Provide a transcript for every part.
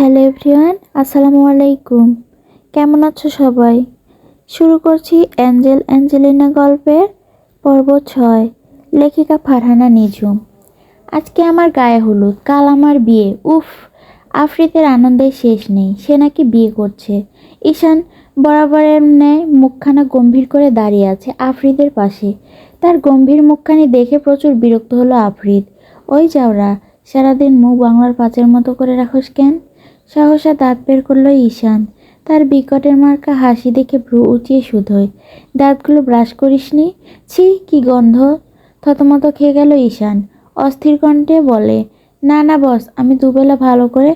Hello everyone, আসসালামু আলাইকুম। কেমন আছো সবাই? শুরু করছি অ্যাঞ্জেল অ্যাঞ্জেলিনা গল্পের পর্ব ছয়, লেখিকা ফারহানা নিঝুম। আজকে আমার গায়ে হলুদ, কাল আমার বিয়ে। উফ আফ্রিদের আনন্দের শেষ নেই, সে নাকি বিয়ে করছে। ঈশান বরাবরের ন্যায় মুখখানা গম্ভীর করে দাঁড়িয়ে আছে আফ্রিদের পাশে। তার গম্ভীর মুখখানি দেখে প্রচুর বিরক্ত হলো আফ্রিদ। ওই যাওরা, সারাদিন মুখ বাংলার পাঁচের মতো করে রাখোস কেন? সহসা দাঁত বের করল ঈশান। তার বিকটের মার্কা হাসি দেখে ভ্রু উঁচিয়ে শুধোয় দাঁতগুলো ব্রাশ করিসনি ছি, কি গন্ধ? থতমত খেয়ে গেল ঈশান। অস্থির কণ্ঠে বলে, না না বস, আমি দুবেলা ভালো করে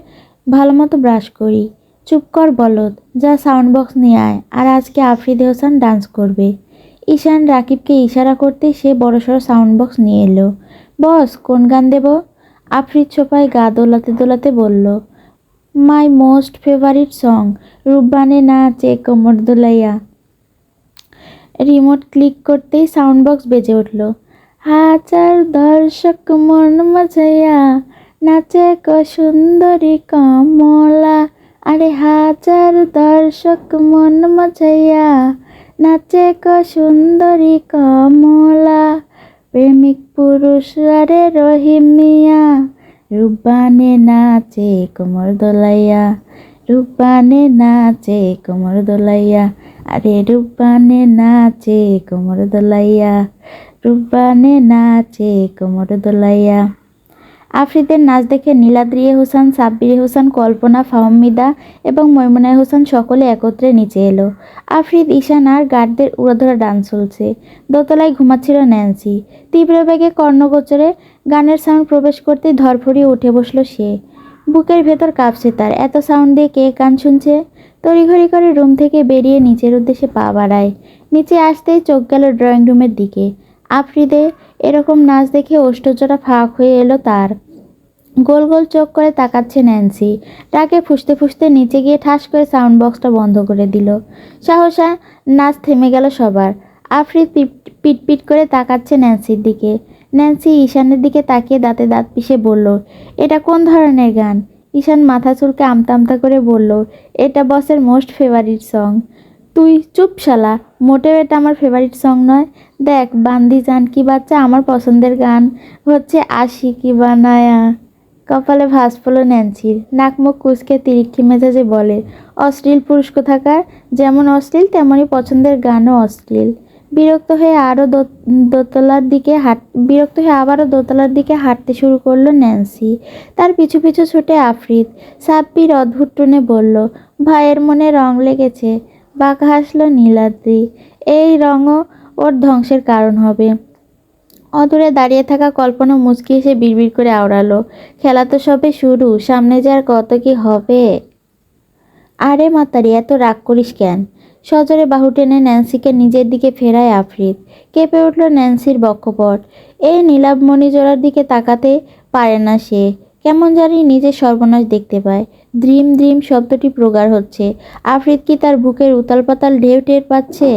ভালো মতো ব্রাশ করি। চুপ কর বলদ, যা সাউন্ড বক্স নিয়ে আয়, আর আজকে আফ্রিদি হোসান ডান্স করবে। ঈশান রাকিবকে ইশারা করতে সে বড়সড় সাউন্ড বক্স নিয়ে এলো। বস, কোন গান দেব? আফ্রিদ সোফায় গা দোলাতে দোলাতে বলল মাই মোস্ট ফেভারিট সং রূপবানে নাচে কোমর দোলাইয়া। রিমোট ক্লিক করতেই সাউন্ড বক্স বেজে উঠল। হাজার দর্শক মন মাঝাইয়া নাচে ক সুন্দরী কমলা। আরে হাজার দর্শক মন মাঝাইয়া নাচে ক সুন্দরী কমলা। প্রেমিক পুরুষ আরে রহিম মিয়া রূপবানে নাচে কোমর দোলাইয়া রূপবানে নাচে কোমর দোলাইয়া, আরে রূপবানে নাচে কোমর দোলাইয়া রূপবানে নাচে কোমর দোলাইয়া। আফ্রিদের নাচ দেখে নীলাদ্রি হোসেন, সাব্বির হোসেন, কল্পনা, ফাহমিদা এবং মৈমুনায় হোসেন সকলে একত্রে নিচে এলো। আফ্রিদ, ঈশান আর গার্ডদের উড়াধরা ডান্স চলছে। দোতলায় ঘুমাচ্ছিল ন্যান্সি। তীব্র বেগে কর্ণগোচরে গানের সাউন্ড প্রবেশ করতেই ধরফড়িয়ে উঠে বসল সে। বুকের ভেতর কাঁপছে তার। এত সাউন্ড দিয়ে কে কান শুনছে? তড়িঘড়ি করে রুম থেকে বেরিয়ে নিচের উদ্দেশ্যে পা বাড়ায়। নিচে আসতেই চোখ গেল ড্রয়িং রুমের দিকে। আফ্রিদে এরকম নাচ দেখে ওষ্ঠজোড়া ফাঁক হয়ে এলো তার। গোল গোল চোখ করে তাকাচ্ছে ন্যান্সি। রাগে ফুসতে ফুসতে নিচে গিয়ে ঠাস করে সাউন্ড বক্সটা বন্ধ করে দিল। সাহসা নাচ থেমে গেল সবার। আফ্রিদ পিট- পিটপিট করে তাকাচ্ছে ন্যান্সির দিকে। ন্যান্সি ঈশানের দিকে তাকিয়ে দাঁতে দাঁত পিষে বলল, এটা কোন ধরনের গান? ঈশান মাথা চুলকে আমতা আমতা করে বলল, এটা বসের মোস্ট ফেভারিট সং। তুই চুপ শালা, মোটেও এটা আমার ফেভারিট সং নয়। দেখ, বান্দি জান কি বাচ্চা আমার পছন্দের গান। হচ্ছে আশি কি বানায়া। কপালে ভাস পড়ল ন্যান্সির, নাক মুখ কুচকে তিরিক্ষি মেজাজে বলে, অশ্লীল পুরুষ কোথাকার যেমন অশ্লীল তেমনই পছন্দের গানও অশ্লীল। বিরক্ত হয়ে আরও দোতলার দিকে হাঁট বিরক্ত হয়ে আবারও দোতলার দিকে হাঁটতে শুরু করল ন্যান্সি। তার পিছু পিছু ছুটে আফ্রিদ। সাব্বির অদ্ভুত টুনে বলল, ভাইয়ের মনে রং লেগেছে। বাঁকা হাসলো নীলাদ্রি। এই রঙও ওর ধ্বংসের কারণ হবে। অদূরে দাঁড়িয়ে থাকা কল্পনা মুচকি এসে বিড়বিড় করে আওড়ালো। খেলা তো সবে শুরু, সামনে যে আর কত কি হবে? আরে মাতারি, এত রাগ করিস কেন? সজরে বাহু টেনে ন্যান্সিকে নিজের দিকে ফেরায় আফ্রিদ। কেঁপে উঠল ন্যান্সির বক্ষপট। এই নীলাভ মণিজোড়ার দিকে তাকাতে পারে না সে। কেমন জানি নিজের সর্বনাশ দেখতে পায়। দ্রিম দ্রিম শব্দটি প্রগাঢ় হচ্ছে। আফ্রিদ কি তার বুকের উতাল পাতাল ঢেউ টের পাচ্ছে?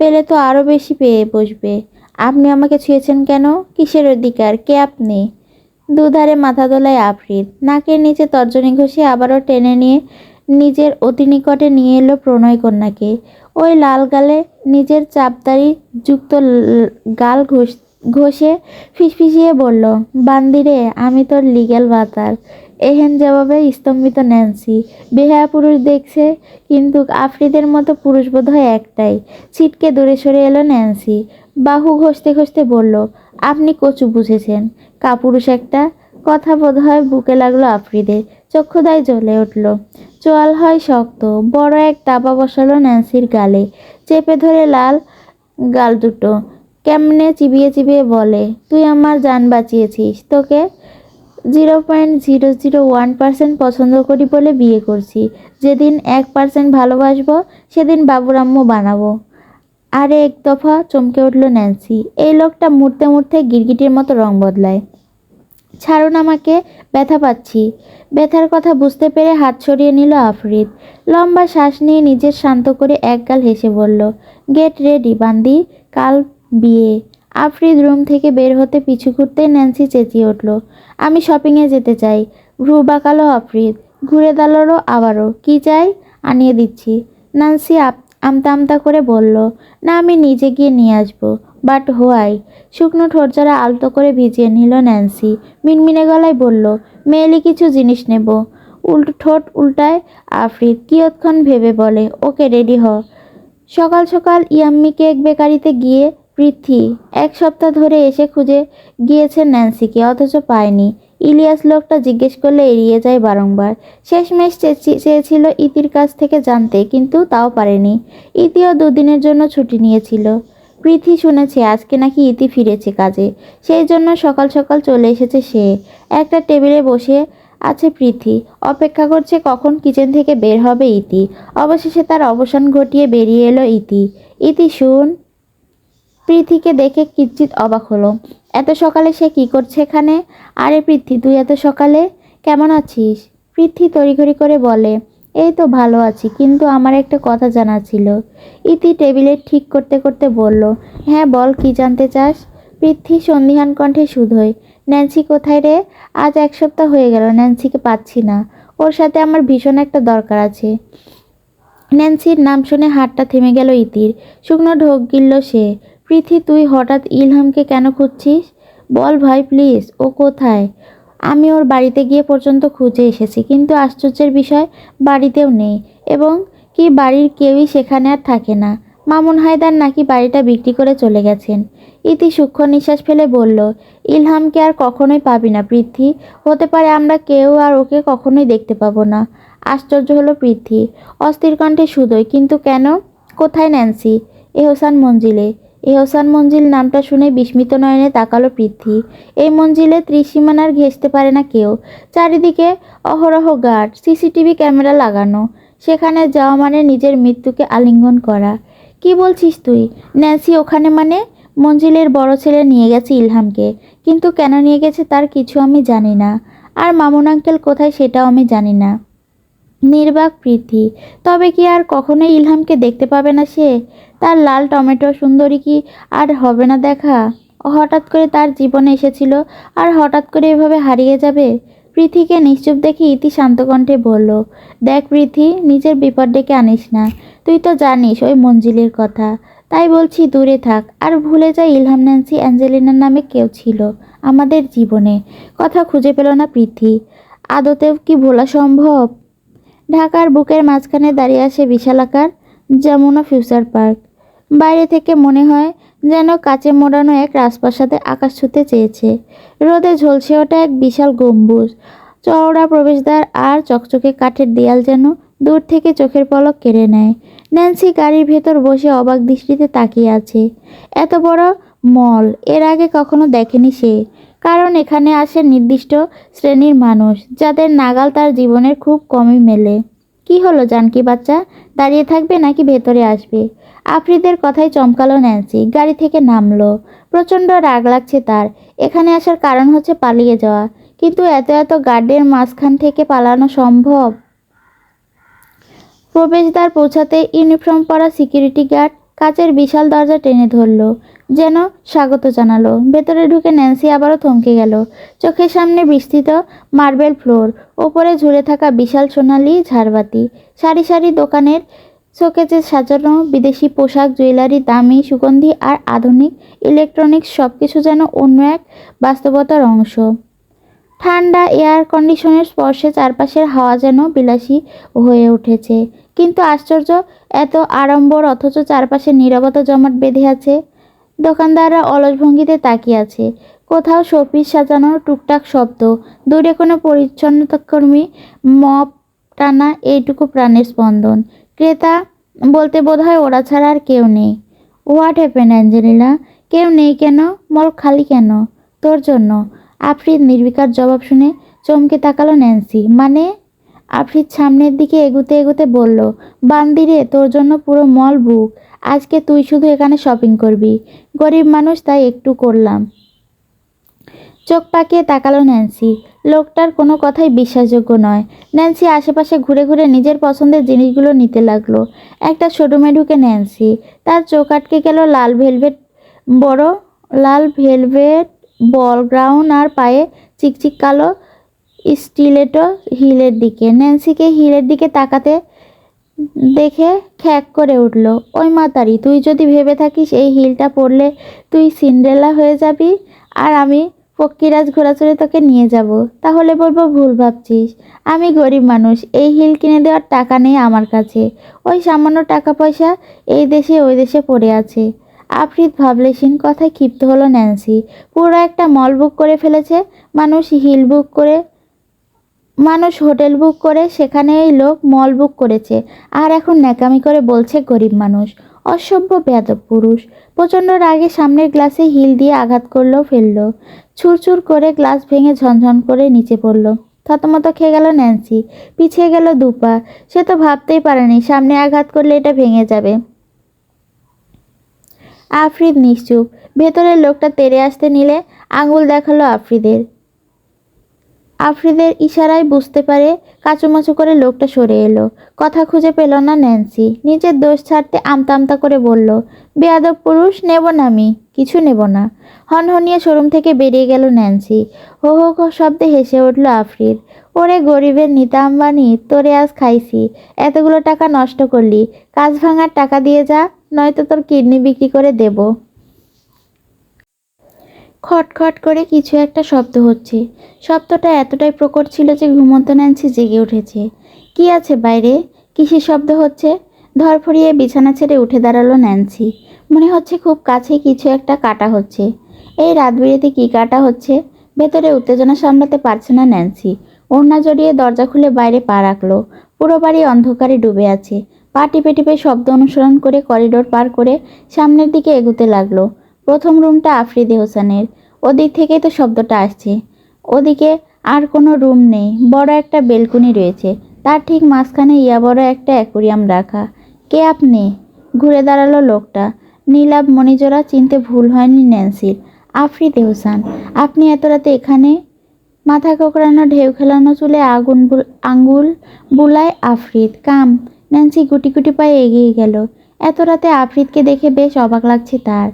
পেলে তো আরও বেশি পেয়ে বসবে। আপনি আমাকে ছুঁয়েছেন কেন? কিসের অধিকার? কে আপনি? দুধারে মাথা দোলায় আফ্রিদ। নাকের নিচে তর্জনী ঘষে আবারও টেনে নিয়ে নিজের অতি নিকটে নিয়ে এলো প্রণয় কন্যাকে। ওই লাল গালে নিজের চাপদারি যুক্ত গাল ঘষ, ঘষে ফিসফিসিয়ে বলল, বান্দিরে, আমি তোর লিগ্যাল বাতার। এহেন জবাবে স্তম্ভিত ন্যান্সি। বেহায়া পুরুষ দেখছে, কিন্তু আফ্রিদের মতো পুরুষ বোধ হয় একটাই। ছিটকে দূরে সরে এলো ন্যান্সি। বাহু ঘষতে ঘষতে বলল, আপনি কচু বুঝেছেন। কাপুরুষ একটা। কথা বোধ হয় বুকে লাগল আফ্রিদের চক্ষুদায় জ্বলে উঠল। চোয়াল হয় শক্ত। বড় এক দাবা বসালো ন্যান্সির গালে। চেপে ধরে লাল গাল দুটো। কেমনে চিবিয়ে চিবিয়ে বলে, তুই আমার জান বাঁচিয়েছিস। তোকে zero point zero zero one percent পছন্দ করি বলে বিয়ে করছি। যেদিন এক পার্সেন্ট ভালোবাসবো, সেদিন বাবুরাম্মু বানাবো। আরে এক দফা চমকে উঠল ন্যান্সি। এই লোকটা মুড়তে মুড়তে গিরগিটির মতো রং বদলায়। ছাড়ুন আমাকে, ব্যথা পাচ্ছি। ব্যথার কথা বুঝতে পেরে হাত সরিয়ে নিল আফরিদ। লম্বা শ্বাস নিয়ে নিজের শান্ত করে একগাল হেসে বলল গেট রেডি বান্দি, কাল বিয়ে। আফরিদ রুম থেকে বের হতে পিছু ঘুরতে ন্যান্সি চেঁচিয়ে উঠল, আমি শপিংয়ে যেতে চাই। ভ্রু বাঁকালো আফরিদ, ঘুরে দাঁড়াল আবারও। কি চাই? আনিয়ে দিচ্ছি। নান্সি আপ আমতা আমতা করে বলল, না, আমি নিজে গিয়ে নিয়ে আসব। But why? শুকনো ঠোঁটজোড়া আলতো করে ভিজিয়ে নিল ন্যান্সি। মিনমিনে গলায় বলল, মেয়েলি কিছু জিনিস নেব। উল্টো ঠোঁট উল্টায় আফ্রিদ কিয়ৎক্ষণ ভেবে বলে, ওকে, রেডি হ। সকাল সকাল ইয়াম্মি কেক বেকারিতে গিয়ে পৃথ্বী এক সপ্তাহ ধরে এসে খুঁজে গিয়েছে ন্যান্সিকে, অথচ পায়নি। ইলিয়াস লোকটা জিজ্ঞেস করলে এড়িয়ে যায় বারংবার। শেষমেশ চেয়েছি- চেয়েছিল ইতির কাছ থেকে জানতে, কিন্তু তাও পারেনি। ইতিও দুদিনের জন্য ছুটি নিয়েছিল। পৃথ্বী শুনেছে, আজকে নাকি ইতি ফিরেছে কাজে। সেই জন্য সকাল সকাল চলে এসেছে সে। একটা টেবিলে বসে আছে পৃথ্বী অপেক্ষা করছে কখন কিচেন থেকে বের হবে ইতি। অবশেষে তার অবসান ঘটিয়ে বেরিয়ে এলো ইতি। ইতি, শুন। পৃথ্বীকে দেখে কিঞ্চিত অবাক হলো। এত সকালে সে কি করছে এখানে? আরে পৃথ্বী তুই এত সকালে কেমন আছিস? পৃথ্বী তড়িঘড়ি করে বলে, এই তো ভালো আছি, কিন্তু আমার একটা কথা জানা ছিল। ইতি টেবিলে ঠিক করতে করতে বলল হ্যাঁ বল, কি জানতে চাস? পৃথ্বী সন্ধিহান কণ্ঠে শুধোয়, ন্যান্সি কোথায় রে? আজ এক সপ্তাহ হয়ে গেল, ন্যান্সিকে পাচ্ছি না। ওর সাথে আমার ভীষণ একটা দরকার আছে। ন্যান্সির নাম শুনে হাতটা থেমে গেল ইতির। শুকনো ঢোক গিলল সে। পৃথি তুই হঠাৎ ইলহামকে কেন খুঁজছিস? বল ভাই প্লিজ ও কোথায়? আমি ওর বাড়িতে গিয়ে পর্যন্ত খুঁজে এসেছি, কিন্তু আশ্চর্যের বিষয়, বাড়িতেও নেই। এবং কি বাড়ির কেউই সেখানে আর থাকে না। মামুন হায়দার নাকি বাড়িটা বিক্রি করে চলে গেছেন। ইতি সূক্ষ্ম নিঃশ্বাস ফেলে বলল, ইলহামকে আর কখনোই পাবি না পৃথ্বী হতে পারে আমরা কেউ আর ওকে কখনোই দেখতে পাবো না। আশ্চর্য হলো পৃথ্বী অস্থির কণ্ঠে শুধোই কিন্তু কেন? কোথায় ন্যান্সি? এহসান মঞ্জিলে। এহসান মঞ্জিল নামটা শুনে বিস্মিত নয়নে তাকালো পৃথ্বী। এই মঞ্জিলে ত্রিসীমানার ঘেঁষতে পারে না কেউ। চারিদিকে অহরহ গার্ড সিসিটিভি ক্যামেরা লাগানো। সেখানে যাওয়া মানে নিজের মৃত্যুকে আলিঙ্গন করা। কি বলছিস তুই? ন্যান্সি ওখানে মানে? মঞ্জিলের বড় ছেলে নিয়ে গেছে ইলহামকে। কিন্তু কেন নিয়ে গেছে তার কিছু আমি জানি না। আর মামুন আঙ্কেল কোথায় সেটাও আমি জানি না। নির্বাক প্রীতি তবে কি আর কখনোই ইলহামকে দেখতে পাবে না সে? তার লাল টমেটো সুন্দরী কি আর হবে না দেখা? হঠাৎ করে তার জীবনে এসেছিল আর হঠাৎ করে এভাবে হারিয়ে যাবে? পৃথিকে নিশ্চুপ দেখে ইতি শান্ত কণ্ঠে বলল, দেখ পৃথি, নিজের বিপদ ডেকে আনিস না। তুই তো জানিস ওই মঞ্জিলের কথা। তাই বলছি দূরে থাক। আর ভুলে যা ইলহাম ন্যান্সি অ্যাঞ্জেলিনার নামে কেউ ছিল আমাদের জীবনে। কথা খুঁজে পেল না পৃথি। আদতেও কি ভোলা সম্ভব? ঢাকার বুকের মাঝখানে দাঁড়িয়ে আছে বিশালাকার যমুনা ফিউচার পার্ক। বাইরে থেকে মনে হয় যেন কাচে মোড়ানো এক রাজপ্রাসাদে আকাশ ছুতে চেয়েছে। রোদে ঝলসে ওঠা এক বিশাল গম্বুজ। চওড়া প্রবেশদ্বার আর চকচকে কাঠের দেয়াল যেন দূর থেকে চোখের পলক কেড়ে নেয়। ন্যান্সি গাড়ির ভেতর বসে অবাক দৃষ্টিতে তাকিয়ে আছে। এত বড় মল, এর আগে কখনো দেখেনি সে। কারণ এখানে আসে নির্দিষ্ট শ্রেণির মানুষ, যাদের নাগাল তার জীবনের খুব কমই মেলে। কি হলো জানকি বাচ্চা? দাঁড়িয়ে থাকবে নাকি ভেতরে আসবে? আফ্রিদের কথাই চমকালো ন্যান্সি, গাড়ি থেকে নামলো। প্রচণ্ড রাগ লাগছে তার। এখানে আসার কারণ হচ্ছে পালিয়ে যাওয়া। কিন্তু এত এত গার্ডের মাঝখান থেকে পালানো সম্ভব? প্রবেশদ্বার পৌঁছাতে ইউনিফর্ম পরা সিকিউরিটি গার্ড কাচের বিশাল দরজা টেনে ধরলো। যেন স্বাগত জানালো। ভেতরে ঢুকে ন্যান্সি আবারও থমকে গেল। চোখের সামনে বিস্তৃত মার্বেল ফ্লোর, ওপরে ঝুলে থাকা বিশাল সোনালি ঝাড়বাতি। সারি সারি দোকানের শোকেজে সাজানো বিদেশি পোশাক, জুয়েলারি, দামি সুগন্ধি আর আধুনিক ইলেকট্রনিক্স সব কিছু যেন অন্য এক বাস্তবতার অংশ। ঠান্ডা এয়ার কন্ডিশনের স্পর্শে চারপাশের হাওয়া যেন বিলাসী হয়ে উঠেছে। কিন্তু আশ্চর্য, এত আড়ম্বর অথচ চারপাশে নীরবতা জমাট বেঁধে আছে। দোকানদাররা অলস ভঙ্গিতে তাকিয়ে আছে। কোথাও শোপিস সাজানো টুকটাক শব্দ, দূরে কোনো পরিচ্ছন্নতাকর্মী মপ টানা এইটুকু প্রাণের স্পন্দন। ক্রেতা বলতে বোধ হয় ওরা ছাড়া আর কেউ নেই। What happen Angelina? কেউ নেই কেন? মল খালি কেন? তোর জন্য। আফরিদ নির্বিকার জবাব শুনে চমকে তাকালো ন্যান্সি। মানে? আফরিদ সামনের দিকে এগুতে এগুতে বলল, বান্দিরে, তোর জন্য পুরো মল বুক। আজকে তুই শুধু এখানে শপিং করবি। গরিব মানুষ তাই একটু করলাম। চোখ পাকিয়ে তাকালো ন্যান্সি। লোকটার কোনো কথাই বিশ্বাসযোগ্য নয়। ন্যান্সি আশেপাশে ঘুরে ঘুরে নিজের পছন্দের জিনিসগুলো নিতে লাগল। একটা শোরুমে ঢুকে ন্যান্সি। তার চোখ আটকে গেল লাল ভেলভেট বড়, লাল ভেলভেট বল গ্রাউন্ড আর পায়ে চিকচিক কালো স্টিলেটো হিলের দিকে। ন্যান্সিকে হিলের দিকে তাকাতে দেখে খ্যাক করে উঠল, ওই মাতারি, তুই যদি ভেবে থাকিস এই হিলটা পরলে তুই সিন্ড্রেলা হয়ে যাবি আর আমি পক্ষীরাজ ঘোরাচড়ে তোকে নিয়ে যাব, তাহলে বলব ভুল ভাবছিস। আমি গরিব মানুষ, এই হিল কিনে দেওয়ার টাকা নেই আমার কাছে। ওই সামান্য টাকা পয়সা এই দেশে ওই দেশে পড়ে আছে। আফরিদ ভাবলেশীন কথায় ক্ষিপ্ত হলো ন্যান্সি। পুরো একটা মল বুক করে ফেলেছে, মানুষ হিল বুক করে মানুষ হোটেল বুক করে সেখানে এই লোক মল বুক করেছে। আর এখন ন্যাকামি করে বলছে গরিব মানুষ। অসভ্য বেয়াদব পুরুষ। প্রচণ্ড রাগে সামনের গ্লাসে হিল দিয়ে আঘাত করল, ফেলল। ছুরছুর করে গ্লাস ভেঙে ঝনঝন করে নিচে পড়ল। থতমত খেয়ে গেল ন্যান্সি। পিছিয়ে গেল দুপা। সে তো ভাবতেই পারেনি, সামনে আঘাত করলে এটা ভেঙে যাবে। আফ্রিদ নিশ্চুপ। ভেতরের লোকটা তেড়ে আসতে নিলে আঙুল দেখাল আফরিদের। আফরিদের ইশারায় বুঝতে পারে কাচুমাচু করে লোকটা সরে এলো। কথা খুঁজে পেল না ন্যান্সি। নিজের দোষ ছাড়তে আমতা আমতা করে বলল, বেয়াদব পুরুষ নেব না আমি, কিছু নেব না। হনহনিয়ে শোরুম থেকে বেরিয়ে গেল ন্যান্সি। হো হো শব্দে হেসে উঠল আফরিদ। ওরে গরিবের নিতা আম্বানি তোরে আজ খাইছি। এতগুলো টাকা নষ্ট করলি। কাজ ভাঙার টাকা দিয়ে যা, নয়তো তোর কিডনি বিক্রি করে দেবো। খটখট করে কিছু একটা শব্দ হচ্ছে। শব্দটা এতটাই প্রকট ছিল যে ঘুমন্ত ন্যান্সি জেগে উঠেছে। কি আছে বাইরে? কিসের শব্দ হচ্ছে? ধরফরিয়ে বিছানা ছেড়ে উঠে দাঁড়াল ন্যান্সি। মনে হচ্ছে খুব কাছে কিছু একটা কাটা হচ্ছে। এই রাত বিরেতে কী কাটা হচ্ছে? ভেতরে উত্তেজনা সামলাতে পারছে না ন্যান্সি। ওড়না জড়িয়ে দরজা খুলে বাইরে পা রাখল। পুরো বাড়ি অন্ধকারে ডুবে আছে। পা টিপে টিপে শব্দ অনুসরণ করে করিডোর পার করে সামনের দিকে এগুতে লাগল। প্রথম রুমটা আফ্রিদি হোসেনের। ওদিক থেকেই তো শব্দটা আসছে। ওদিকে আর কোনো রুম নেই, বড় একটা বেলকুনি রয়েছে। তার ঠিক মাঝখানে ইয়া বড় একটা অ্যাকোরিয়াম রাখা। কে আপনি? ঘুরে দাঁড়াল লোকটা। নীলাভ মণিজোড়া চিনতে ভুল হয়নি ন্যান্সির। আফ্রিদি হোসেন, আপনি এত রাতে এখানে? মাথা কোকড়ানো, ঢেউ খেলানো চুলে আগুন আঙ্গুল বুলায় আফ্রিদ। কাম, ন্যান্সি গুটি গুটি পায়ে এগিয়ে গেল। এত রাতে আফ্রিদকে দেখে বেশ অবাক লাগছে তার।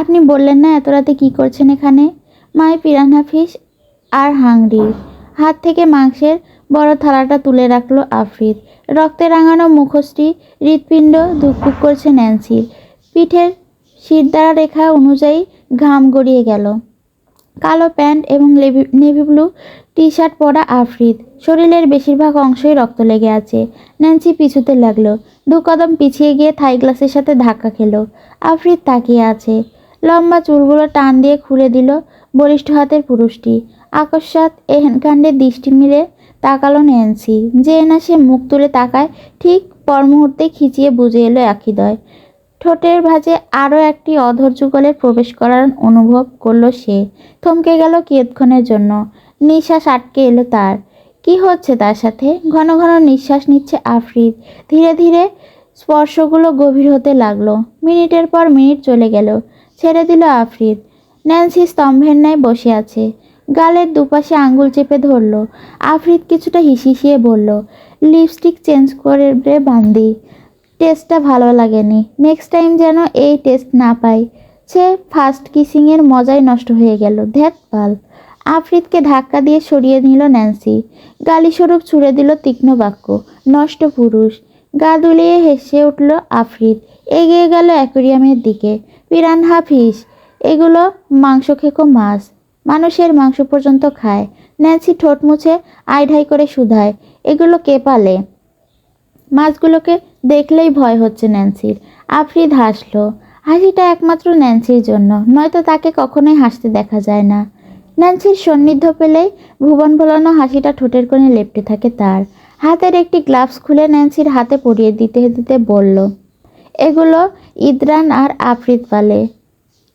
আপনি বললেন না এত রাতে কী করছেন এখানে? My piranha fish are hungry. হাত থেকে মাংসের বড় থালাটা তুলে রাখল আফরিদ। রক্তে রাঙানো মুখশ্রী হৃৎপিণ্ড ধুকপুক করছে ন্যান্সির। পিঠের শিরদাঁড়া রেখা অনুযায়ী ঘাম গড়িয়ে গেল। কালো প্যান্ট এবং নেভি ব্লু টি শার্ট পরা আফরিদ। শরীরের বেশিরভাগ অংশই রক্ত লেগে আছে। ন্যান্সি পিছুতে লাগল। দু কদম পিছিয়ে গিয়ে থাই গ্লাসের সাথে ধাক্কা খেলো। আফরিদ তাকিয়ে আছে। লম্বা চুলগুলো টান দিয়ে খুলে দিল বলিষ্ঠ হাতের পুরুষটি। আকস্মাৎ এহেনকাণ্ডে দৃষ্টি মিলে তাকালো ন্যান্সি, যে না সে মুখ তুলে তাকায়, ঠিক পর মুহূর্তে খিচিয়ে বুঝে এলো আখিদয় ঠোঁটের ভাঁজে আরও একটি অধর যুগলের প্রবেশ করার অনুভব করল সে। থমকে গেল কিয়ৎক্ষণের জন্য। নিঃশ্বাস আটকে এলো তার। কি হচ্ছে তার সাথে? ঘন ঘন নিঃশ্বাস নিচ্ছে আফরিদ। ধীরে ধীরে স্পর্শগুলো গভীর হতে লাগল। মিনিটের পর মিনিট চলে গেল। ছেড়ে দিল আফরিদ। ন্যান্সি স্তম্ভের ন্যায় বসে আছে। গালের দুপাশে আঙ্গুল চেপে ধরলো। আফরিদ কিছুটা হিসিয়ে বলল, লিপস্টিক চেঞ্জ করে রে বান্দি। টেস্টটা ভালো লাগেনি। নেক্সট টাইম যেন এই টেস্ট না পাই। সে ফার্স্ট কিসিংয়ের মজাই নষ্ট হয়ে গেল। ধ্যাত পাল। আফরিদকে ধাক্কা দিয়ে সরিয়ে নিল ন্যান্সি। গালিস্বরূপ ছুড়ে দিল তীক্ষ্ণ বাক্য, নষ্ট পুরুষ। গা দুলিয়ে হেসে উঠল আফরিদ। এগিয়ে গেল অ্যাকোরিয়ামের দিকে। পিরানহা ফিশ এগুলো মাংস খেকো মাছ। মানুষের মাংস পর্যন্ত খায়। ন্যান্সি ঠোঁট মুছে আইঢাই করে শুধায়। এগুলো কে পালে? মাছগুলোকে দেখলেই ভয় হচ্ছে ন্যান্সির। আফরিদ হাসলো। হাসিটা একমাত্র ন্যান্সির জন্য, নয়তো তাকে কখনোই হাসতে দেখা যায় না। ন্যান্সির সন্নিধ্য পেলেই ভুবন ভোলানো হাসিটা ঠোঁটের কোণে লেপটে থাকে তার। হাতের একটি গ্লাভস খুলে ন্যান্সির হাতে পরিয়ে দিতে দিতে বলল এগুলো ইদ্রান আর আফরিদ পালে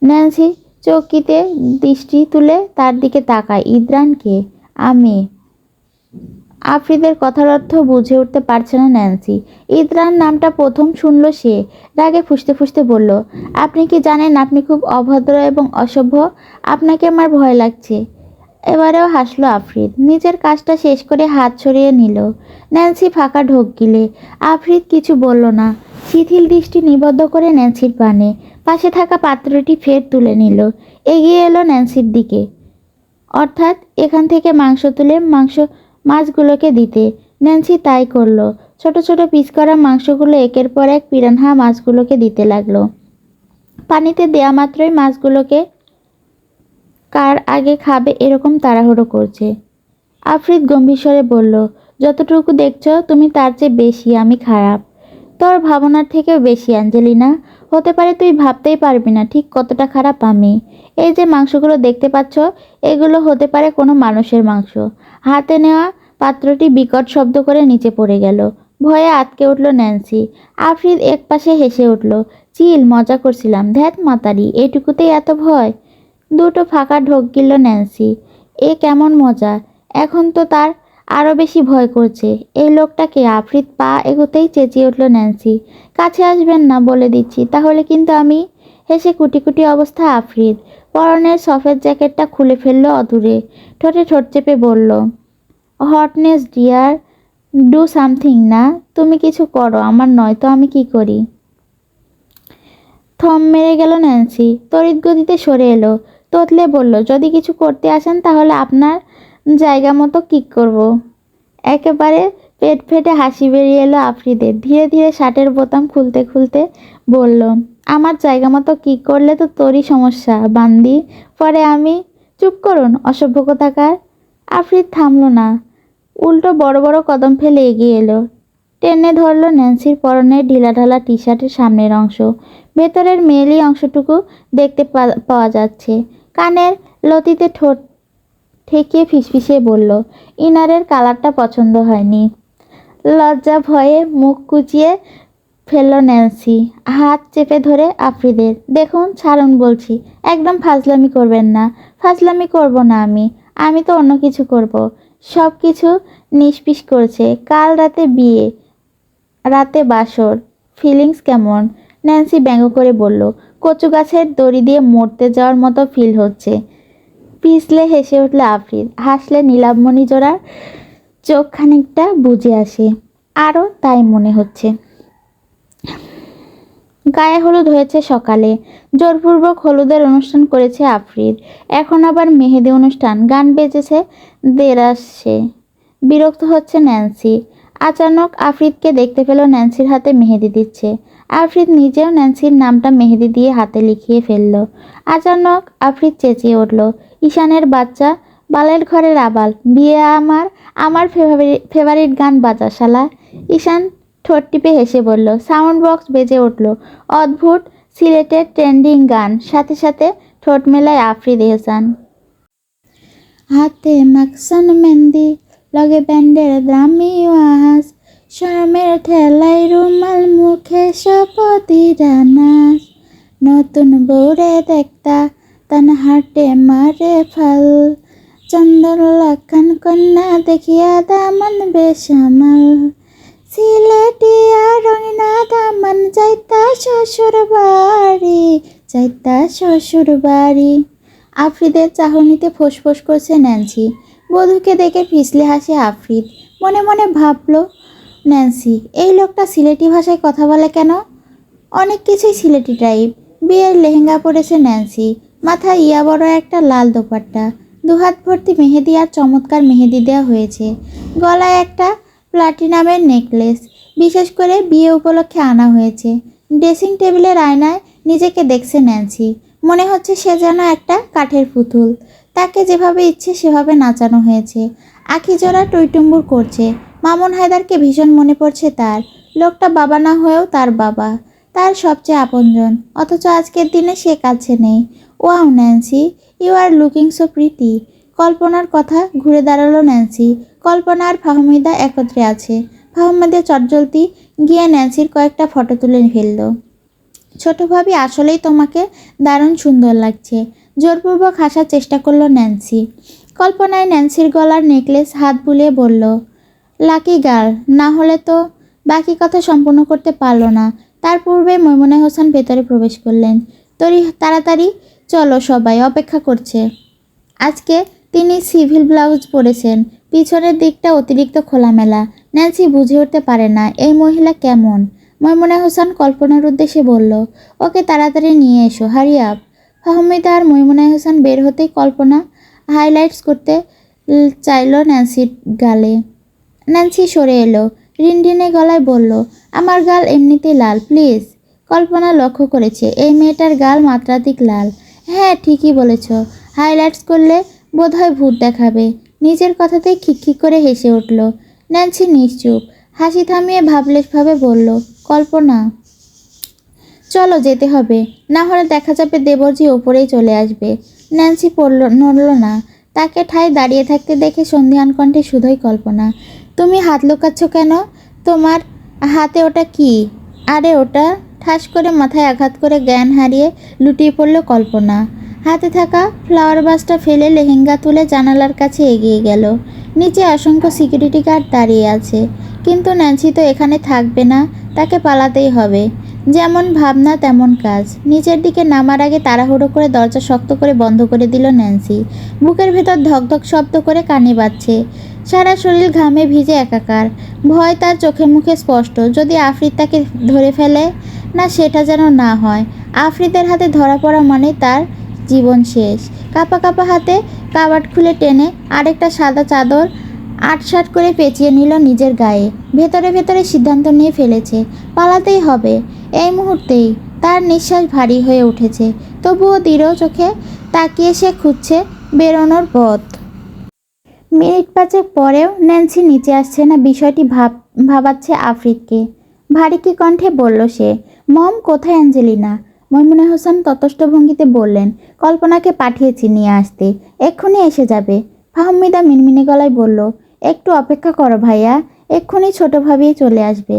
ন্যান্সি চৌকিতে দৃষ্টি তুলে তার দিকে তাকায়, ইদ্রানকে? আমি। আফরিদের কথার অর্থ বুঝে উঠতে পারছে না ন্যান্সি। ইদ্রান নামটা প্রথম শুনল সে? রাগে ফুসতে ফুসতে বলল, আপনি কি জানেন আপনি খুব অভদ্র এবং অসভ্য? আপনাকে আমার ভয় লাগছে। এবারেও হাসলো আফরিদ, নিজের কাজটা শেষ করে হাত ছড়িয়ে নিল। ন্যান্সি ফাঁকা ঢোক গিলে, আফরিদ কিছু বলল না। শিথিল দৃষ্টি নিবদ্ধ করে ন্যান্সির পানে পাশে থাকা পাত্রটি ফের তুলে নিল। এগিয়ে এলো ন্যান্সির দিকে। অর্থাৎ এখান থেকে মাংস তুলে মাংস মাছগুলোকে দিতে। ন্যান্সি তাই করল। ছোট ছোট পিস করা মাংসগুলো একের পর এক পিরানহা মাছগুলোকে দিতে লাগল। পানিতে দেয়া মাত্রই মাছগুলোকে কার আগে খাবে এরকম তাড়াহুড়ো করছে। আফ্রিদ গম্ভীর স্বরে বলল, যতটুকু দেখছ, তুমি তার চেয়ে বেশি, আমি খারাপ। তোর ভাবনার থেকেও বেশি, অ্যাঞ্জেলিনা। হতে পারে তুই ভাবতেই পারবি না, ঠিক কতটা খারাপ আমি। এই যে মাংসগুলো দেখতে পাচ্ছ, এগুলো হতে পারে কোনো মানুষের মাংস। হাতে নেওয়া পাত্রটি বিকট শব্দ করে নিচে পড়ে গেল। ভয়ে আটকে উঠল ন্যান্সি। আফ্রিদ এক পাশে হেসে উঠল, চিল, মজা করছিলাম। ধ্যাত মাতারি, এটুকুতেই এত ভয়? দুটো ফাঁকা ঢোক গিল ন্যান্সি। এ কেমন মজা। এখন তো তার আরও বেশি ভয় করছে। এই লোকটাকে আফরিদ পা এগোতেই চেঁচিয়ে উঠল ন্যান্সি। কাছে আসবেন না বলে দিচ্ছি, তাহলে কিন্তু আমি হেসে কুটি কুটি অবস্থা আফরিদ। পরনের সফেদ জ্যাকেটটা খুলে ফেলল অদূরে। ঠোঁটে ঠোঁট চেপে বলল হটনেস ডিয়ার ডু সামথিং না। তুমি কিছু করো, আমার নয় তো আমি কি করি? থম মেরে গেল ন্যান্সি। তড়িৎ গতিতে সরে এলো। তোতলে বলল, যদি কিছু করতে আসেন তাহলে আপনার জায়গা মতো কিক করব। একেবারে পেট ফেটে হাসি বেরিয়ে এলো আফ্রিদের ধীরে ধীরে শার্টের বোতাম খুলতে খুলতে বলল, আমার জায়গা মতো কিক করলে তো তোরই সমস্যা, বান্দি। পরে আমি চুপ করুন, অসভ্য কোথাকার? আফ্রিদ থামলো না। উল্টো বড় বড় কদম ফেলে এগিয়ে এলো। টেনে ধরলো ন্যান্সির পরনের ঢিলাঢালা টি শার্টের সামনের অংশ। ভেতরের মেয়েলি অংশটুকু দেখতে পাওয়া যাচ্ছে। কানের লতিতে ঠোঁট ঠেকিয়ে ফিসফিসিয়ে বলল, ইনারের কালারটা পছন্দ হয়নি। লজ্জা ভয়ে মুখ কুচিয়ে ফেলল ন্যান্সি, হাত চেপে ধরে আফ্রিদের, দেখুন, ছাড়ুন বলছি, একদম ফাজলামি করবেন না, ফাজলামি করব না আমি আমি তো অন্য কিছু করব। সব কিছু নিষ্পিস করছে, কাল রাতে বিয়ে, রাতে বাসর, ফিলিংস কেমন? ন্যান্সি ব্যঙ্গ করে বলল কচু গাছের দড়ি দিয়ে মরতে যাওয়ার মতো ফিল হচ্ছে। পিছলে হেসে উঠলে আফরিদ হাসলে নীলাভমণি জোড়ার চোখ খানিকটা বুঝে আসে। আরও তাই মনে হচ্ছে। গায়ে হলুদ হয়েছে সকালে। জোরপূর্বক হলুদের অনুষ্ঠান করেছে আফরিদ এখন আবার মেহেদি অনুষ্ঠান। গান বেজেছে দেরাসে। বিরক্ত হচ্ছে ন্যান্সি। আচানক আফরিদকে দেখতে পেল ন্যান্সির হাতে মেহেদি দিচ্ছে। আফরিদ নিজেও ন্যান্সির নামটা মেহেদি দিয়ে হাতে লিখিয়ে ফেলল। আচানক আফরিদ চেঁচিয়ে উঠল, ঈশানের বাচ্চা, বালের ঘরের আবাল, বিয়ে আমার আমার ফেভারিট ফেভারিট গান বাজা শালা। ঈশান ঠোঁট টিপে হেসে বলল, সাউন্ড বক্স বেজে উঠল, অদ্ভুত, সিলেটের ট্রেন্ডিং গান। সাথে সাথে ঠোঁট মেলায় আফরিদ, এহসান। হাতে মাকসান মেহেন্দি লগে ব্যান্ডের দামি ওয়াজ শরমের ঠেলাই রুমাল, মুখে শপথিরা নাচ নতুন বউরে দেখতা, তান হাটে মারে ফাল। চন্দন লক্ষণ কন্যা দেখিয়া দামন বেশামাল সিলেটিয়া রঙিনা দামন, যাইতা শ্বশুর বাড়ি, যাইতা শ্বশুর বাড়ি। আফ্রিদের চাহনিতে ফোঁসফোঁস করছে ন্যান্সি। বধূকে দেখে ফিসলে হাসে আফ্রিদ। মনে মনে ভাবলো, ন্যান্সি, এই লোকটা সিলেটি ভাষায় কথা বলে কেন? অনেক কিছুই সিলেটি টাইপ। বিয়ের লেহেঙ্গা পরেছে ন্যান্সি। মাথায় ইয়া বড় একটা লাল দোপাট্টা। দুহাত ভর্তি মেহেদি আর চমৎকার মেহেদি দেওয়া হয়েছে। গলায় একটা প্লাটিনামের নেকলেস। বিশেষ করে বিয়ে উপলক্ষে আনা হয়েছে। ড্রেসিং টেবিলের আয়নায় নিজেকে দেখছে ন্যান্সি। মনে হচ্ছে সে যেন একটা কাঠের পুতুল। তাকে যেভাবে ইচ্ছে সেভাবে নাচানো হয়েছে। আখি জোড়া টইটুম্বুর করছে। মামুন হায়দারকে ভীষণ মনে পড়ছে তার। লোকটা বাবা না হয়েও তার বাবা। তার সবচেয়ে আপনজন। অথচ আজকের দিনে সে কাছে নেই। Wow, Nancy. You are looking so pretty কল্পনার কথা ঘুরে দাঁড়াল ন্যান্সি। কল্পনা আর ফাহমিদা একত্রে আছে। ফাহমিদা চটজলতি গিয়ে ন্যান্সির কয়েকটা ফটো তুলে ফেলল। ছোট ভাবি, আসলেই তোমাকে দারুণ সুন্দর লাগছে। জোরপূর্বক হাসার চেষ্টা করল ন্যান্সি। কল্পনায় ন্যান্সির গলার নেকলেস হাত বুলিয়ে বলল, লাকি গার্ল, না হলে তো বাকি কথা সম্পূর্ণ করতে পারল না। তার পূর্বে মৈমুনা হোসেন ভেতরে প্রবেশ করলেন। তরি, তাড়াতাড়ি চলো সবাই, অপেক্ষা করছে। আজকে তিনি সিভিল ব্লাউজ পরেছেন। পিছনের দিকটা অতিরিক্ত খোলামেলা। ন্যান্সি বুঝে উঠতে পারে না, এই মহিলা কেমন? ময়মুনা হোসেন কল্পনার উদ্দেশ্যে বলল, ওকে তাড়াতাড়ি নিয়ে এসো, হারি আপ। ফাহমিদা আর মৈমুনা হোসেন বের হতেই কল্পনা হাইলাইটস করতে চাইলো ন্যান্সির গালে। ন্যান্সি সরে এলো রিনডিনে গলায় বলল, আমার গাল এমনিতেই লাল প্লিজ কল্পনা লক্ষ্য করেছে, এই মেয়েটার গাল মাত্রাধিক লাল। হ্যাঁ ঠিকই বলেছ। হাইলাইটস করলে বোধহয় ভূত দেখাবে। নিজের কথাতেই খিকখিক করে হেসে উঠল। ন্যান্সি নিশ্চুপ, হাসি থামিয়ে ভাবলেশভাবে বলল, কল্পনা চলো যেতে হবে। না হলে দেখা যাবে দেবরজি ওপরেই চলে আসবে। ন্যান্সি পড়ল, নড়ল না। তাকে ঠায় দাঁড়িয়ে থাকতে দেখে সন্ধিয়ান কণ্ঠে শুধুই কল্পনা, তুমি হাত লুকাচ্ছ কেন? তোমার হাতে ওটা কি? আরে ওটা? ঠাস করে মাথায় আঘাত করে জ্ঞান হারিয়ে লুটিয়ে পড়ল কল্পনা। হাতে থাকা ফ্লাওয়ার বাসটা ফেলে লেহেঙ্গা তুলে জানালার কাছে এগিয়ে গেল। নিচে অসংখ্য সিকিউরিটি গার্ড দাঁড়িয়ে আছে। কিন্তু ন্যান্সি তো এখানে থাকবে না, তাকে পালাতেই হবে। যেমন ভাবনা, তেমন কাজ। নিচের দিকে নামার আগে তাড়াহুড়ো করে দরজা শক্ত করে বন্ধ করে দিল ন্যান্সি। বুকের ভেতর ধকধক শব্দ করে কানে বাজছে। সারা শরীর ঘামে ভিজে একাকার। ভয় তার চোখে মুখে স্পষ্ট। যদি আফ্রিদ তাকে ধরে ফেলে? না, সেটা যেন না হয়। আফ্রিদের হাতে ধরা পড়া মানে তার জীবন শেষ। কাপা কাপা হাতে কাবাট খুলে টেনে আরেকটা সাদা চাদর আটসাট করে পেঁচিয়ে নিল নিজের গায়ে। ভেতরে ভেতরে সিদ্ধান্ত নিয়ে ফেলেছে। পালাতেই হবে। এই মুহূর্তেই তার নিঃশ্বাস ভারী হয়ে উঠেছে। তবুও দৃঢ় চোখে তাকিয়ে সে খুঁজছে বেরোনোর পথ। মিনিট পাঁচেক পরেও ন্যান্সি নিচে আসছে না বিষয়টি ভাব ভাবাচ্ছে আফ্রিদকে। ভারী কি কণ্ঠে বলল সে? মম, কোথায় অ্যাঞ্জেলিনা? মৈমুনে হোসেন ততষ্ট ভঙ্গিতে বললেন, কল্পনাকে পাঠিয়েছি নিয়ে আসতে। এক্ষুনি এসে যাবে। ফাহমিদা মিনমিনে গলায় বলল একটু অপেক্ষা করো ভাইয়া, এক্ষুনি ছোট চলে আসবে।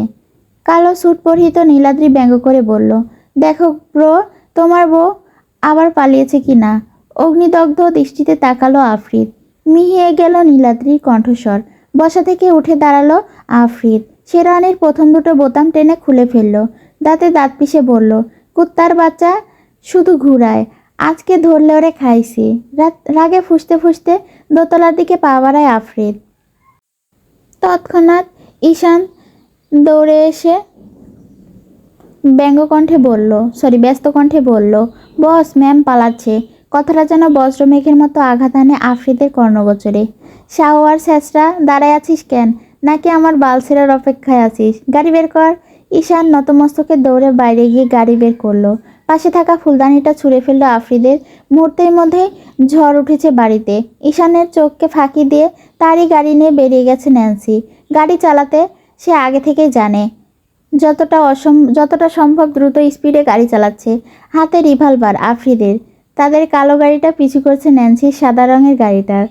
কালো স্যুট পরিহিত নীলাদ্রি ব্যঙ্গ করে বলল, দেখো ব্রো, তোমার বউ আবার পালিয়েছে কি না অগ্নিদগ্ধ দৃষ্টিতে তাকালো আফ্রিদ। মিহিয়ে গেল নীলাদ্রির কণ্ঠস্বর। বসা থেকে উঠে দাঁড়াল আফ্রিদ। শেরওয়ানির প্রথম দুটো বোতাম টেনে খুলে ফেলল। দাঁতে দাঁত পিষে বলল, কুত্তার বাচ্চা শুধু ঘুরায়, আজকে ধরলে ওরে খাইছি। রাগে ফুসতে ফুসতে দোতলার দিকে পা বাড়ায় আফ্রিদ। তৎক্ষণাৎ ঈশান দৌড়ে এসে ব্যঙ্গকণ্ঠে বলল, সরি ব্যস্ত কণ্ঠে বলল, বস, ম্যাম পালাচ্ছে। কথাটা যেন বজ্রমেঘের মতো আঘাত আনে আফ্রিদের কর্ণগোচরে। শাওয়ার স্যাসরা দাঁড়ায় আছিস কেন? নাকি আমার বালসেরার অপেক্ষায় আছিস? গাড়ি বের কর। ঈশান নতমস্তকে দৌড়ে বাইরে গিয়ে গাড়ি বের করল। পাশে থাকা ফুলদানিটা ছুঁড়ে ফেলল আফ্রিদের। মুহূর্তের মধ্যে ঝড় উঠেছে বাড়িতে। ঈশানের চোখকে ফাঁকি দিয়ে তারই গাড়ি নিয়ে বেরিয়ে গেছে ন্যান্সি। গাড়ি চালাতে সে আগে থেকেই জানে, যতটা অসম, যতটা সম্ভব দ্রুত স্পিডে গাড়ি চালাচ্ছে। হাতে রিভলভার আফ্রিদের। তাদের কালো গাড়িটা পিছু করছে ন্যান্সির সাদা রঙের গাড়িটার।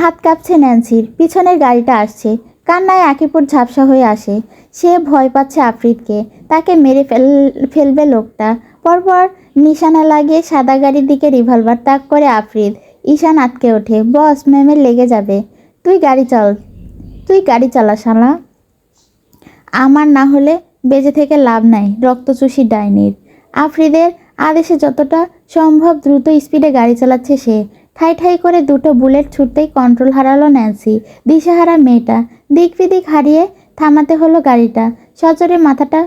হাত কাঁপছে ন্যান্সির, পিছনের গাড়িটা আসছে। কান্নায় আঁকিপুর ঝাপসা হয়ে আসে। সে ভয় পাচ্ছে আফ্রিদকে। তাকে মেরে ফেল, ফেলবে লোকটা। পরপর নিশানা লাগিয়ে সাদা গাড়ির দিকে রিভলভার তাক করে আফ্রিদ, ঈশান আটকে ওঠে, বস, ম্যামের লেগে যাবে। তুই গাড়ি চল, তুই গাড়ি চালা, শালা। আমার না হলে বেঁচে থেকে লাভ নাই, রক্তচুষি ডাইনির। আফ্রিদের আদেশে যতটা সম্ভব দ্রুত স্পিডে গাড়ি চালাচ্ছে সে। ঠাই ঠাই করে দুটো বুলেট ছুটতেই কন্ট্রোল হারালো ন্যান্সি দিশেহারা মেয়েটা। দিক বিদিক হারিয়ে থামাতে হলো গাড়িটা। সচরে মাথাটা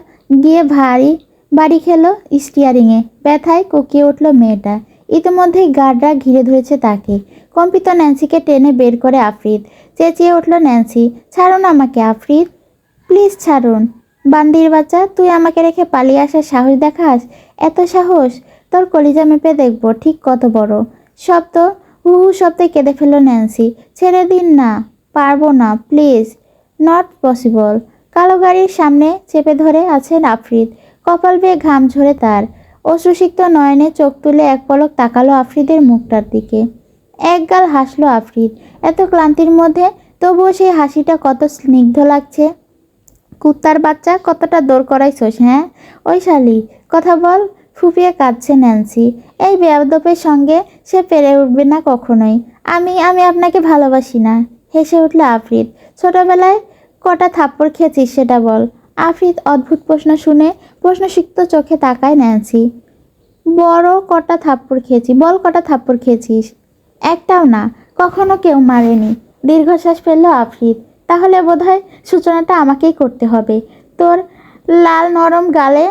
গিয়ে ভারী বাড়ি খেলো স্টিয়ারিংয়ে। ব্যথায় কুকিয়ে উঠল মেয়েটা। ইতিমধ্যেই গার্ডরা ঘিরে ধরেছে তাকে। কম্পিত ন্যান্সিকে টেনে বের করে আফ্রিদ। চেঁচিয়ে উঠল, ন্যান্সি, ছাড়ুন আমাকে, আফ্রিদ। প্লিজ ছাড়ুন। বান্দির বাচ্চা, তুই আমাকে রেখে পালিয়ে আসার সাহস দেখাস? এত সাহস? তোর কলিজা মেপে দেখব, ঠিক কত বড় শব্দ হু হু শব্দে কেঁদে ফেলল ন্যান্সি। ছেড়ে দিন না, পারব না, প্লিজ। Not possible. কালো গাড়ির সামনে চেপে ধরে আছেন আফ্রিদ। কপাল বেয়ে ঘাম ঝরে তার। অশ্রুসিক্ত নয়নে চোখ তুলে এক পলক তাকালো আফ্রিদের মুখটার দিকে। একগাল হাসলো আফ্রিদ। এত ক্লান্তির মধ্যে তবুও সেই হাসিটা কত স্নিগ্ধ লাগছে। কুত্তার বাচ্চা কতটা দৌড় করাইছোস হ্যাঁ? ওই শালি, কথা বল ফুপিয়ে কাঁদছে ন্যান্সি। এই বেয়াদপের সঙ্গে সে পেরে উঠবে না কখনোই। আমি আমি আপনাকে ভালোবাসি না। হেসে উঠল আফ্রিদ। ছোটবেলায় কটা থাপ্পড় খেয়েছিস সেটা বল। আফ্রিদ অদ্ভুত প্রশ্ন শুনে প্রশ্নসিক্ত চোখে তাকায় ন্যান্সি। বড় কটা থাপ্পড় খেয়েছি, বল কটা থাপ্পড় খেয়েছিস? একটাও না, কখনো কেউ মারেনি। দীর্ঘশ্বাস ফেলল আফ্রিদ তাহলে বোধহয় সূচনাটা আমাকেই করতে হবে। তোর লাল নরম গালে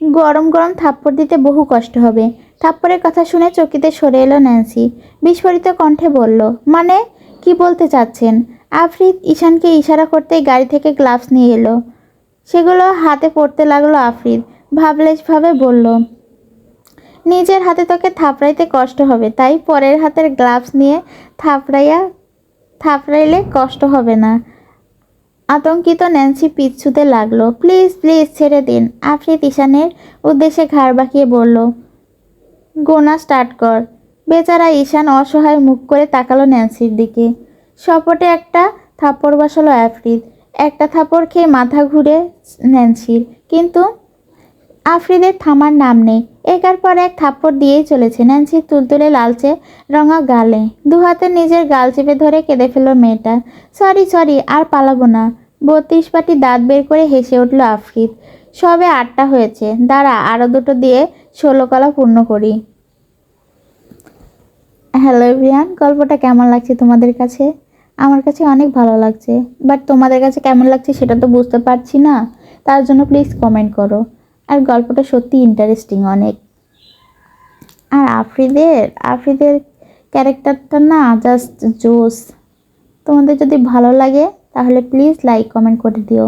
গরম গরম থাপ্পড় দিতে বহু কষ্ট হবে। থাপ্পড়ের কথা শুনে চকিতে সরে এলো ন্যান্সি। বিস্ফোরিত কণ্ঠে বলল মানে কি বলতে চাচ্ছেন? আফরিদ ঈশানকে ইশারা করতেই গাড়ি থেকে গ্লাভস নিয়ে এলো। সেগুলো হাতে পড়তে লাগল আফরিদ ভাবলেশভাবে বলল, নিজের হাতে তোকে থাপড়াইতে কষ্ট হবে, তাই পরের হাতের গ্লাভস নিয়ে থাপড়াইয়া, থাপড়াইলে কষ্ট হবে না। আতঙ্কিত ন্যান্সি পিছুতে লাগল, প্লিজ প্লিজ, ছেড়ে দিন। আফরিদ ঈশানের উদ্দেশ্যে ঘাড় বাঁকিয়ে বলল, গোনা স্টার্ট কর। বেচারা ঈশান অসহায় মুখ করে তাকালো ন্যান্সির দিকে। সপটে একটা থাপ্পড় বসালো আফরিদ একটা থাপ্পড় খেয়ে মাথা ঘুরে ন্যান্সির কিন্তু আফরিদের থামার নাম নেই। একার পর এক থাপ্পড় দিয়েই চলেছে। ন্যান্সির তুলতুলে লালচে রঙা গালে। দু হাতে নিজের গাল চেপে ধরে কেঁদে ফেলল মেয়েটা। সরি সরি, আর পালাবো না। বত্রিশ পাটি দাঁত বের করে হেসে উঠল আফ্রিদ। সবে আটটা হয়েছে। দাঁড়া আরও দুটো দিয়ে ষোলো কলা পূর্ণ করি। হ্যালো এভরিয়ান, গল্পটা কেমন লাগছে তোমাদের কাছে? আমার কাছে অনেক ভালো লাগছে বাট তোমাদের কাছে কেমন লাগছে সেটা তো বুঝতে পারছি না। তার জন্য প্লিজ কমেন্ট করো। আর গল্পটা সত্যি ইন্টারেস্টিং অনেক। আর আফ্রিদের আফ্রিদের ক্যারেক্টারটা না জাস্ট জোস। তোমাদের যদি ভালো লাগে, তাহলে প্লিজ লাইক কমেন্ট করে দিও।